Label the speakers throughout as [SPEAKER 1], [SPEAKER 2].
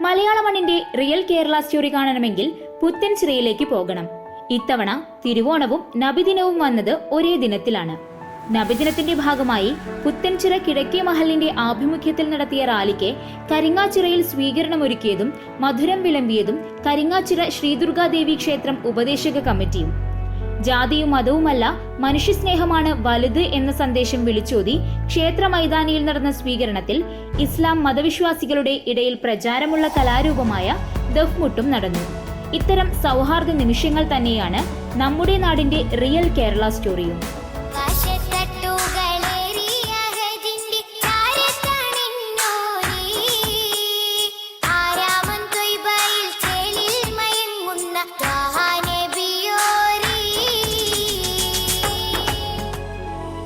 [SPEAKER 1] മലയാള മണ്ണിന്റെ real Kerala story കാണണമെങ്കിൽ പുത്തൻ ശ്രീയിലേക്ക് പോകണം. ഇത്തവണ തിരുവോണവും നബിദിനവും വന്നത് ഒരേ ദിനത്തിലാണ്. നബിദിനത്തിന്റെ ഭാഗമായി പുത്തൻചിറ കിഴക്കേ മഹലിന്റെ ആഭിമുഖ്യത്തിൽ നടത്തിയ റാലിക്ക് കരിങ്ങാച്ചിറയിൽ സ്വീകരണമൊരുക്കിയതും മധുരം വിളമ്പിയതും കരിങ്ങാച്ചിറ ശ്രീദുർഗാദേവി ക്ഷേത്രം ഉപദേശക കമ്മിറ്റിയും ജാതിയും മതവുമല്ല മനുഷ്യസ്നേഹമാണ് വലുത് എന്ന സന്ദേശം വിളിച്ചോതി ക്ഷേത്ര മൈതാനിയിൽ നടന്ന സ്വീകരണത്തിൽ ഇസ്ലാം മതവിശ്വാസികളുടെ ഇടയിൽ പ്രചാരമുള്ള കലാരൂപമായ ദഫ്മുട്ടും നടന്നു. ഇത്തരം സൗഹാർദ്ദ നിമിഷങ്ങൾ തന്നെയാണ് നമ്മുടെ നാടിന്റെ real Kerala സ്റ്റോറിയും.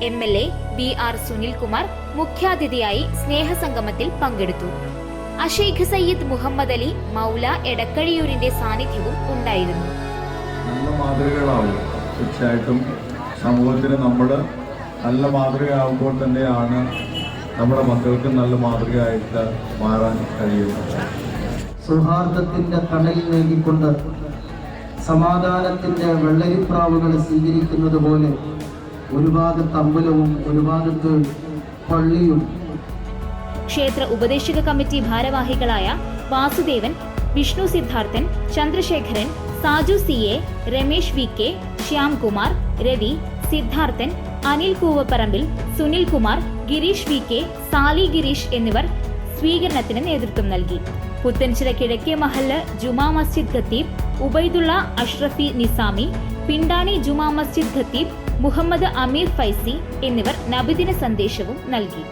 [SPEAKER 1] M L A B R Sunilkumar മുഖ്യാതിഥിയായി സ്നേഹസംഗമത്തിൽ പങ്കെടുത്തു. അഷേഖ് സയ്യിദ് മുഹമ്മദ് അലി മൗല എടക്കഴിയൂരിന്റെ സാന്നിധ്യവും ഉണ്ടായിരുന്നു.
[SPEAKER 2] നല്ല മാതൃകകളാവും തീർച്ചയായിട്ടും സമൂഹത്തിന് നമ്മൾ നല്ല മാതൃകയാകുമ്പോൾ തന്നെയാണ് നമ്മുടെ മക്കൾക്ക് നല്ല മാതൃകയായിട്ട് മാറാൻ കഴിയുന്നത്.
[SPEAKER 3] സൗഹാർദ്ദത്തിന്റെ തണൽ നേടിക്കൊണ്ട് സമാധാനത്തിന്റെ വെള്ളരിപ്രാവുകൾ സ്വീകരിക്കുന്നത് പോലെ ഒരു അമ്പലവും ഒരു പള്ളിയും.
[SPEAKER 1] ക്ഷേത്ര ഉപദേശക കമ്മിറ്റി ഭാരവാഹികളായ Vasudevan Vishnu Siddharthan Chandrasekharan Saju C A Ramesh V K Shyamkumar Ravi Siddharthan Anil Koovapparambil Sunil Kumar Girish V K Sali Girish എന്നിവർ സ്വീകരണത്തിന് നേതൃത്വം നൽകി. പുത്തൻചിറ കിഴക്കേ മഹല്ല് ജുമാ മസ്ജിദ് ഖത്തീബ് ഉബൈദുള്ള അഷ്റഫി നിസാമി പിണ്ടാണി ജുമാ മസ്ജിദ് ഖത്തീബ് മുഹമ്മദ് അമീർ ഫൈസി എന്നിവർ നബിദിന സന്ദേശവും നൽകി.